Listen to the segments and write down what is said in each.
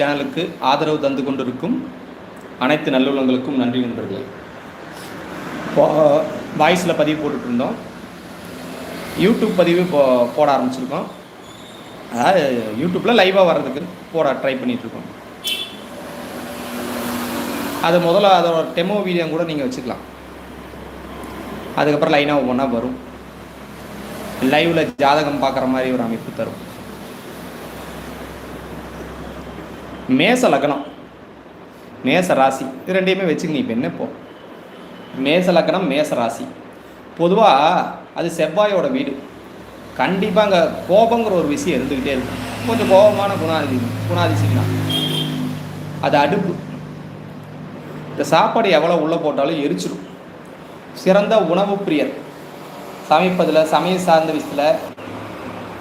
சேனலுக்கு ஆதரவு தந்து கொண்டிருக்கும் அனைத்து நல்லுள்ளங்களுக்கும் நன்றி நண்பர்களே. வாய்ஸில் பதிவு போட்டுட்ருந்தோம். யூடியூப் பதிவு போ போட ஆரம்பிச்சிருக்கோம். அதாவது யூடியூப்பில் லைவாக வர்றதுக்கு போட ட்ரை பண்ணிகிட்ருக்கோம் அது முதல்ல அதோட டெமோ வீடியோ கூட நீங்கள் வச்சுக்கலாம். அதுக்கப்புறம் லைனாக ஒவ்வொன்றா வரும். லைவில் ஜாதகம் பார்க்குற மாதிரி ஒரு அமைப்பு தரும். மேச லக்னம் மேச ராசி. இது ரெண்டையுமே வச்சுக்கங்க இப்போ என்ன இப்போ? மேச லக்னம் மேச ராசி. பொதுவாக அது செவ்வாயோட வீடு. கண்டிப்பாக அங்கே கோபங்கிற ஒரு விஷயம் இருந்துக்கிட்டே இருக்கும். கொஞ்சம் கோபமான குணாதி குணாதிசயம் தான். அது அடுப்பு. இந்த சாப்பாடு எவ்வளோ உள்ளே போட்டாலும் எரிச்சிடும் சிறந்த உணவு பிரியர். சமைப்பதில் சமையல் சார்ந்த விஷயத்தில்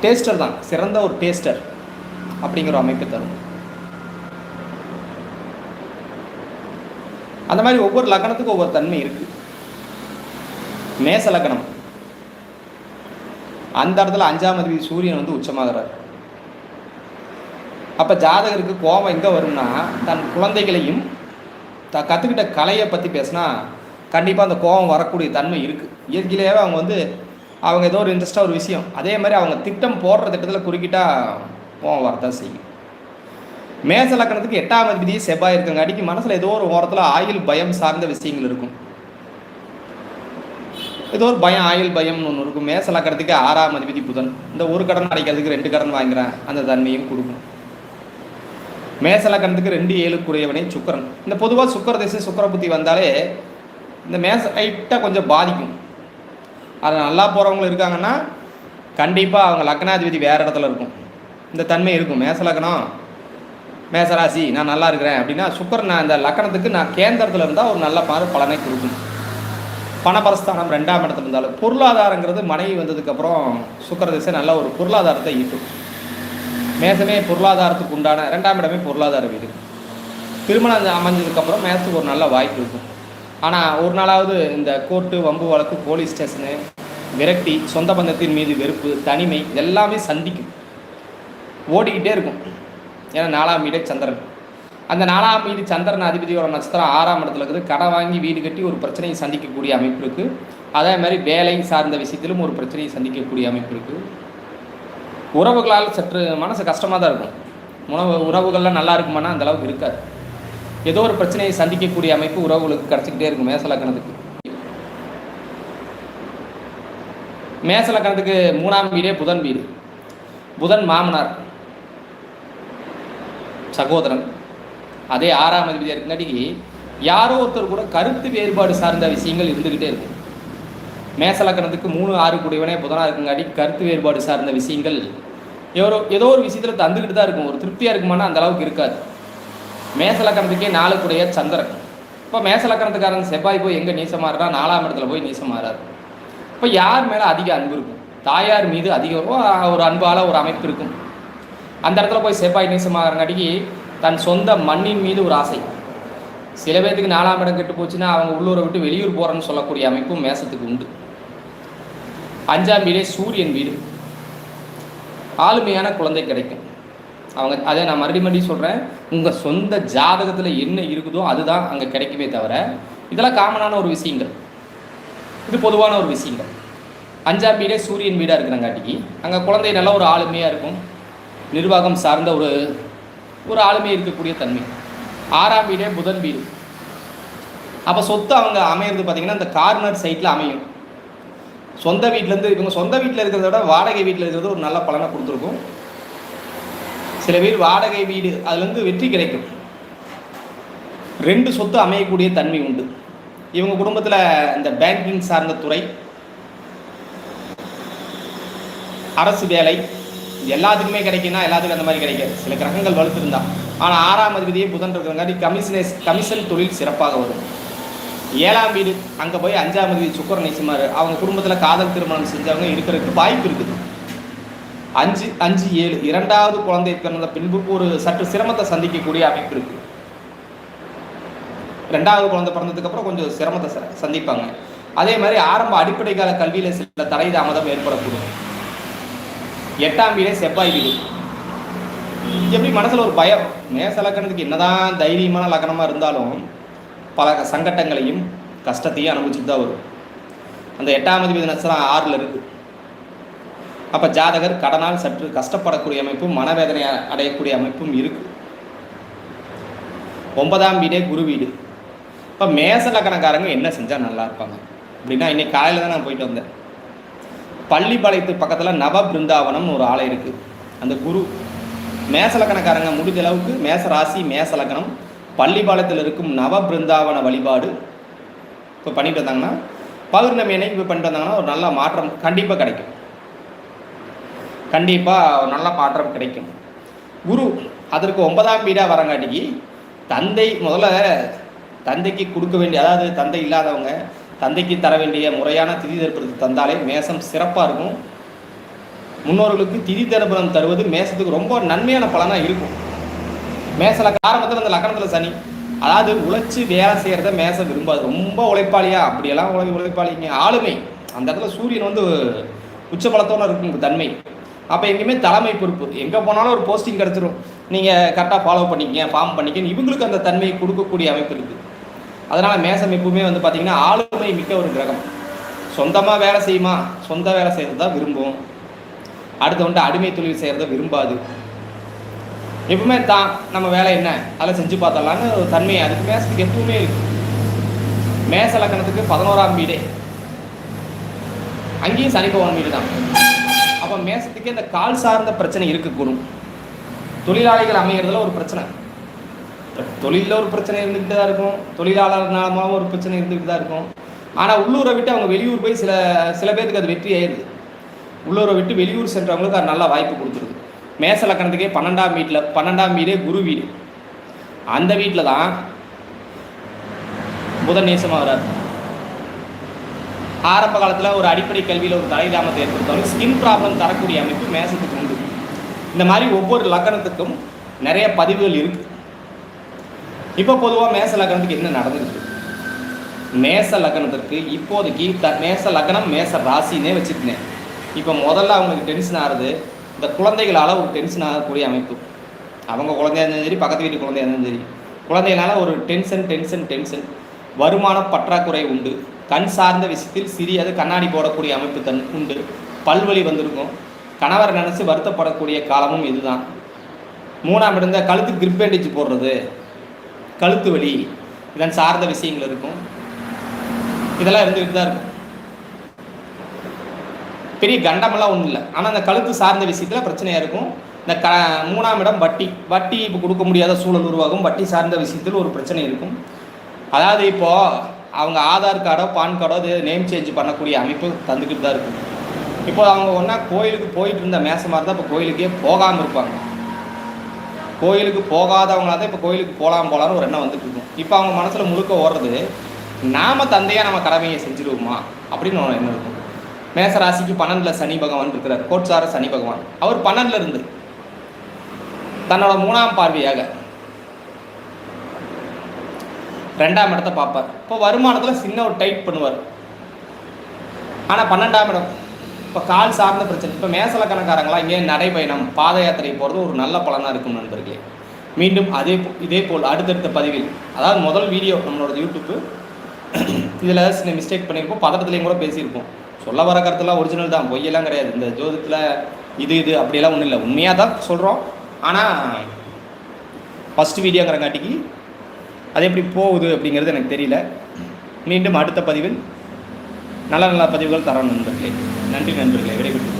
டேஸ்டர் தான். சிறந்த ஒரு டேஸ்டர் அப்படிங்கிற அமைப்பு தரும். அந்த மாதிரி ஒவ்வொரு லக்கணத்துக்கும் ஒவ்வொரு தன்மை இருக்கு. மேச லக்கணம். அந்த இடத்துல அஞ்சாம் அதிபதி சூரியன் வந்து உச்சமாகிறார். அப்போ ஜாதகருக்கு கோபம் எங்கே வரும்னா தன் குழந்தைகளையும் த கற்றுக்கிட்ட கலையை பற்றி பேசினா கண்டிப்பாக அந்த கோபம் வரக்கூடிய தன்மை இருக்குது இயற்கையிலேயே அவங்க வந்து அவங்க ஏதோ ஒரு இன்ட்ரெஸ்டாக ஒரு விஷயம். அதே மாதிரி அவங்க திட்டம் போடுற திட்டத்தில் குறுக்கிட்டா கோபம் வரதான் செய்யும். மேச லக்கணத்துக்கு எட்டாம் அதிபதியே செவ்வாய் இருக்குங்க அடிக்கு மனசில் ஏதோ ஒரு ஓரத்தில் ஆயுள் பயம் சார்ந்த விஷயங்கள் இருக்கும். ஏதோ ஒரு பயம் ஆயுள் பயம்னு ஒன்று இருக்கும். மேச லக்கணத்துக்கு ஆறாம் அதிபதி புதன். இந்த ஒரு கடன் அடைக்கிறதுக்கு ரெண்டு கடன் வாங்குறேன். அந்த தன்மையும் கொடுக்கும். மேச லக்கணத்துக்கு ரெண்டு ஏழுக்குரியவனே சுக்கரன். இந்த பொதுவாக சுக்கர திசை சுக்கர புத்தி வந்தாலே இந்த மேச ஹைட்டாக கொஞ்சம் பாதிக்கும். அது நல்லா போகிறவங்களும் இருக்காங்கன்னா கண்டிப்பாக அவங்க லக்னாதிபதி வேறு இடத்துல இருக்கும். இந்த தன்மை இருக்கும். மேச லக்னம் மேசராசி நான் நல்லா இருக்கிறேன் அப்படின்னா சுக்கர் நான் இந்த லக்கணத்துக்கு நான் கேந்திரத்தில் இருந்தால் ஒரு நல்ல பாரு பலனை கொடுக்கும். பணபரஸ்தானம் ரெண்டாம் இடத்துல இருந்தாலும் பொருளாதாரங்கிறது மனைவி வந்ததுக்கப்புறம் சுக்கர திசை நல்ல ஒரு பொருளாதாரத்தை ஈட்டும். மேசமே பொருளாதாரத்துக்கு உண்டான ரெண்டாம் இடமே பொருளாதார வீடு. திருமணம் அமைஞ்சதுக்கப்புறம் மேசத்துக்கு ஒரு நல்ல வாய்ப்பு இருக்கும். ஆனால் ஒரு நாளாவது இந்த கோர்ட்டு வம்பு வழக்கு போலீஸ் ஸ்டேஷனு விரட்டி சொந்த பந்தத்தின் மீது வெறுப்பு தனிமை எல்லாமே சந்திக்கும். ஓடிக்கிட்டே இருக்கும். ஏன்னா நாலாம் வீடே சந்திரன். அந்த நாலாம் வீடு சந்திரன் அதிபதியோட நட்சத்திரம் ஆறாம் இடத்துல இருக்குது. கடை வாங்கி வீடு கட்டி ஒரு பிரச்சனையை சந்திக்கக்கூடிய அமைப்பு இருக்குது அதே மாதிரி வேலை சார்ந்த விஷயத்திலும் ஒரு பிரச்சனையை சந்திக்கக்கூடிய அமைப்பு இருக்குது உறவுகளால் சற்று மனசு கஷ்டமாக தான் இருக்கும். உணவு உறவுகள்லாம் நல்லா இருக்குமானா அந்த அளவுக்கு இருக்காது. ஏதோ ஒரு பிரச்சனையை சந்திக்கக்கூடிய அமைப்பு உறவுகளுக்கு கிடச்சிக்கிட்டே இருக்கும் மேசலக்கணத்துக்கு மேசலக்கணத்துக்கு மூணாம் வீடே புதன் வீடு. புதன் மாமனார். சகோதரன். அதே ஆறாம் அதிபதியாக இருக்குங்காட்டிக்கு யாரோ ஒருத்தர் கூட கருத்து வேறுபாடு சார்ந்த விஷயங்கள் இருந்துக்கிட்டே இருக்கும் மேசலக்கணத்துக்கு மூணு ஆறு கூடியவனே புதனாக இருக்குங்காட்டி கருத்து வேறுபாடு சார்ந்த விஷயங்கள் எவரோ ஏதோ ஒரு விஷயத்தில் தந்துக்கிட்டு தான் இருக்கும். ஒரு திருப்தியாக இருக்குமானா அந்த அளவுக்கு இருக்காது. மேசலக்கணத்துக்கே நாலு கூடிய சந்திரன். இப்போ மேசலக்கணத்துக்காரன் செவ்வாய் போய் எங்கே நீசமாறுறா நாலாம் இடத்துல போய் நீசமாறாரு இப்போ யார் மேலே அதிக அன்பு இருக்கும்? தாயார் மீது அதிக ஒரு அன்பால் ஒரு அமைப்பு இருக்கும். அந்த இடத்துல போய் செவ்வாய் நீசமாகறங்காட்டிக்கு தன் சொந்த மண்ணின் மீது ஒரு ஆசை. சில பேர்த்துக்கு நாலாம் இடம் கெட்டு போச்சுன்னா அவங்க உள்ளூரை விட்டு வெளியூர் போகிறேன்னு சொல்லக்கூடிய அமைப்பும் மேசத்துக்கு உண்டு. அஞ்சாம் வீடே சூரியன் வீடு. ஆளுமையான குழந்தை கிடைக்கும். அவங்க அதை நான் மறுபடி மறுபடியும் சொல்கிறேன் உங்கள் சொந்த ஜாதகத்தில் என்ன இருக்குதோ அதுதான் அங்கே கிடைக்குமே தவிர இதெல்லாம் காமனான ஒரு விஷயங்கள். இது பொதுவான ஒரு விஷயங்கள். அஞ்சாம் வீடே சூரியன் வீடாக இருக்கிறங்காட்டிக்கு அங்கே குழந்தை நல்ல ஒரு ஆளுமையாக இருக்கும். நிர்வாகம் சார்ந்த ஒரு ஒரு ஆளுமை இருக்கக்கூடிய தன்மை. ஆறாம் வீடே புதன் வீடு. அப்போ சொத்து அவங்க அமையிறது பார்த்தீங்கன்னா இந்த கார்னர் சைட்டில் அமையும். சொந்த வீட்டிலேருந்து இவங்க சொந்த வீட்டில் இருக்கிறத விட வாடகை வீட்டில் இருக்கிறது ஒரு நல்ல பலனை கொடுத்துருக்கும். சில பேர் வாடகை வீடு அதுலேருந்து வெற்றி கிடைக்கும். ரெண்டு சொத்து அமையக்கூடிய தன்மை உண்டு. இவங்க குடும்பத்தில் இந்த பேங்கிங் சார்ந்த துறை அரசு வேலை எல்லாத்துக்குமே கிடைக்குன்னா எல்லாத்துக்கும் அந்த மாதிரி கிடைக்காது. சில கிரகங்கள் வலுத்திருந்தா. ஆனால் ஆறாம் அதிபதியே புதன் இருக்கிறங்காட்டி கமிஷனேஸ் கமிஷன் தொழில் சிறப்பாக வரும். ஏழாம் வீடு அங்கே போய் அஞ்சாம் அதிபதி சுக்கரன் நேசிமார் அவங்க குடும்பத்தில் காதல் திருமணம் செஞ்சவங்க இருக்கிறதுக்கு வாய்ப்பு இருக்குது. அஞ்சு அஞ்சு ஏழு இரண்டாவது குழந்தை பிறந்த பின்பு ஒரு சற்று சிரமத்தை சந்திக்கக்கூடிய அமைப்பு இருக்கு. ரெண்டாவது குழந்தை பிறந்ததுக்கப்புறம் கொஞ்சம் சிரமத்தை ச- சந்திப்பாங்க. அதே மாதிரி ஆரம்ப அடிப்படை கால கல்வியில் சில தடை தாமதம் ஏற்படக்கூடும். எட்டாம் வீடே செவ்வாய் வீடு. எப்படி மனசில் ஒரு பயம்? மேச லக்கணத்துக்கு என்னதான் தைரியமான லக்கணமாக இருந்தாலும் பல சங்கட்டங்களையும் கஷ்டத்தையும் அனுபவிச்சுட்டு தான் வரும். அந்த எட்டாம் அதிபதி நட்சத்திரம் ஆறில் இருக்குது அப்போ ஜாதகர் கடனால் சற்று கஷ்டப்படக்கூடிய அமைப்பும் மனவேதனை அடையக்கூடிய அமைப்பும் இருக்குது ஒன்பதாம் வீடே குரு வீடு. இப்போ மேச லக்கணக்காரங்க என்ன செஞ்சால் நல்லா இருப்பாங்க? அப்படின்னா இன்னைக்கு காலையில் தான் நான் போயிட்டு வந்தேன். பள்ளிப்பாளையத்து பக்கத்தில் நவ பிருந்தாவனம்னு ஒரு ஆலை இருக்குது அந்த குரு மேசலக்கணக்காரங்க முடிஞ்சளவுக்கு முடிஞ்ச அளவுக்கு மேச ராசி மேசலக்கணம் பள்ளிப்பாளையத்தில் இருக்கும் நவ பிருந்தாவன வழிபாடு இப்போ பண்ணிட்டு வந்தாங்கன்னா பௌர்ணமி அன்னைக்கு இப்போ பண்ணிட்டு வந்தாங்கன்னா ஒரு நல்ல மாற்றம் கண்டிப்பாக கிடைக்கும். கண்டிப்பாக ஒரு நல்ல மாற்றம் கிடைக்கும். குரு அதற்கு ஒன்பதாம் வீடாக வரங்காட்டிக்கு தந்தை முதல்ல தந்தைக்கு கொடுக்க வேண்டிய அதாவது தந்தை இல்லாதவங்க தந்தைக்கு தர வேண்டிய முறையான திதி தர்ப்பணத்தை தந்தாலே மேசம் சிறப்பாக இருக்கும். முன்னோர்களுக்கு திதி தர்ப்பணம் தருவது மேசத்துக்கு ரொம்ப நன்மையான பலனாக இருக்கும். மேசல காரணத்தில் அந்த லக்கணத்தில் சனி. அதாவது உழைச்சி வேலை செய்கிறத மேசம் விரும்பாது. ரொம்ப உழைப்பாளியா? அப்படியெல்லாம் உழை உழைப்பாளிங்க. ஆளுமை. அந்த இடத்துல சூரியன் வந்து உச்சபலத்தோட இருக்கும் தன்மை. அப்போ எங்கேயுமே தலைமை பொறுப்பு. எங்கே போனாலும் ஒரு போஸ்டிங் கிடச்சிரும். நீங்கள் கரெக்டாக ஃபாலோ பண்ணிக்கங்க ஃபார்ம் பண்ணிக்கங்க. இவங்களுக்கு அந்த தன்மையை கொடுக்கக்கூடிய அமைப்பு இருக்குது. அதனால் மேசம் எப்பவுமே வந்து பார்த்திங்கன்னா ஆளுமை மிக்க ஒரு கிரகம். சொந்தமாக வேலை செய்யுமா? சொந்த வேலை செய்கிறது தான் விரும்பும். அடுத்து வந்துட்டு அடிமை தொழில் செய்கிறத விரும்பாது. எப்பவுமே தான் நம்ம வேலை என்ன? அதெல்லாம் செஞ்சு பார்த்தலான்னு ஒரு தன்மை அதுக்கு மேசத்துக்கு எப்பவுமே இருக்கு. மேச லக்கணத்துக்கு பதினோராம் வீடே. அங்கேயும் சனிப்பவன் வீடு தான். அப்போ மேசத்துக்கு இந்த கால் சார்ந்த பிரச்சனை இருக்கு குரு தொழிலாளிகள் அமைகிறதுல ஒரு பிரச்சனை. தொழிலில் ஒரு பிரச்சனை இருந்துக்கிட்டு தான் இருக்கும். தொழிலாளர் நலமாகவும் ஒரு பிரச்சனை இருந்துக்கிட்டு தான் இருக்கும். ஆனால் உள்ளூரை விட்டு அவங்க வெளியூர் போய் சில சில பேருக்கு அது வெற்றி ஆயிடுது உள்ளூரை விட்டு வெளியூர் சென்றவங்களுக்கு அது நல்ல வாய்ப்பு கொடுத்துருது. மேச லக்கணத்துக்கே பன்னெண்டாம் வீட்டில் பன்னெண்டாம் வீடே குரு வீடு. அந்த வீட்டில் தான் புதன் நேசமாக வராது ஆரம்ப காலத்தில் ஒரு அடிப்படை கல்வியில் ஒரு தலைதாமத்தை ஏற்படுத்தாலும் ஸ்கின் ப்ராப்ளம் தரக்கூடிய அமைப்பு மேசத்துக்கு உண்டு. இந்த மாதிரி ஒவ்வொரு லக்கணத்துக்கும் நிறைய பதிவுகள் இருக்குது இப்போ பொதுவாக மேச லக்னத்துக்கு என்ன நடந்துருக்கு? மேச லக்னத்திற்கு இப்போதைக்கு த மேச லக்னம் மேச ராசினே வச்சுருந்தேன் இப்போ முதல்ல அவங்களுக்கு டென்ஷன் ஆகுது இந்த குழந்தைகளால் ஒரு டென்ஷன் ஆகக்கூடிய அமைப்பு. அவங்க குழந்தையா இருந்தாலும் சரி பக்கத்து வீட்டு குழந்தையா இருந்தாலும் சரி. குழந்தைகளால் ஒரு டென்ஷன் டென்ஷன் டென்ஷன் வருமான பற்றாக்குறை உண்டு. கண் சார்ந்த விஷயத்தில் சிறியது கண்ணாடி போடக்கூடிய அமைப்பு தன் உண்டு. பல்வழி வந்திருக்கும். கணவர் நினச்சி வருத்தப்படக்கூடிய காலமும் இதுதான். மூணாம் இருந்த கழுத்து கிரிப் பேண்டேஜ் போடுறது. கழுத்து வலி இதன் சார்ந்த விஷயங்கள் இருக்கும். இதெல்லாம் இருந்துகிட்டு தான் இருக்கும். பெரிய கண்டமெல்லாம் ஒன்றும் இல்லை. ஆனால் அந்த கழுத்து சார்ந்த விஷயத்தில் பிரச்சனையாக இருக்கும். இந்த க மூணாம் இடம் வட்டி. வட்டி இப்போ கொடுக்க முடியாத சூழல் உருவாகும். வட்டி சார்ந்த விஷயத்தில் ஒரு பிரச்சனை இருக்கும். அதாவது இப்போது அவங்க ஆதார் கார்டோ பான் கார்டோ இது நேம் சேஞ்ச் பண்ணக்கூடிய அமைப்பு தந்துக்கிட்டு தான் இருக்கும். இப்போ அவங்க ஒன்றா கோயிலுக்கு போயிட்டு இருந்த மேசமாக இருந்தால் இப்போ கோயிலுக்கே போகாமல் இருப்பாங்க. கோயிலுக்கு போகாதவங்களா தான் இப்போ கோயிலுக்கு போகலாம் போகலான்னு ஒரு எண்ணம் வந்துட்டு இருக்கும் இப்போ அவங்க மனசில் முழுக்க ஓடுறது நாம தந்தையாக நம்ம கடமையை செஞ்சுருவோமா? அப்படின்னு ஒரு எண்ணம் இருக்கும். மேச ராசிக்கு பன்னெண்டில் சனி பகவான் இருக்கிறார். கோட்சார சனி பகவான். அவர் பன்னெண்டில் இருந்து தன்னோட மூணாம் பார்வையாக ரெண்டாம் இடத்தை பார்ப்பார். இப்போ வருமானத்தில் சின்ன ஒரு டைட் பண்ணுவார். ஆனால் பன்னெண்டாம் இடம் இப்போ கால் சார்ந்த பிரச்சனை. இப்போ மேசலக்கணக்காரங்களா இங்கே நடைபயணம் பாத யாத்திரை போகிறது ஒரு நல்ல பலனாக இருக்கும் நண்பர்களே. மீண்டும் அதே இதே போல் அடுத்தடுத்த பதிவில் அதாவது முதல் வீடியோ நம்மளோட யூடியூப்பு. இதில் சில மிஸ்டேக் பண்ணியிருப்போம் பதட்டத்துலேயும் கூட பேசியிருப்போம். சொல்ல வர கருத்துலாம் ஒரிஜினல் தான் பொய்யெல்லாம் கிடையாது. இந்த ஜோதிடத்தில் இது இது அப்படியெல்லாம் ஒன்றும் இல்லை. உண்மையாக தான் சொல்கிறோம் ஆனால் ஃபஸ்ட் வீடியோங்கிறங்காட்டிக்கு அது எப்படி போகுது அப்படிங்கிறது எனக்கு தெரியல. மீண்டும் அடுத்த பதிவில் நல்ல நல்ல பதிவுகள் தரணும் நண்பர்களே. நன்றி நண்பர்களே. விடைபெற்று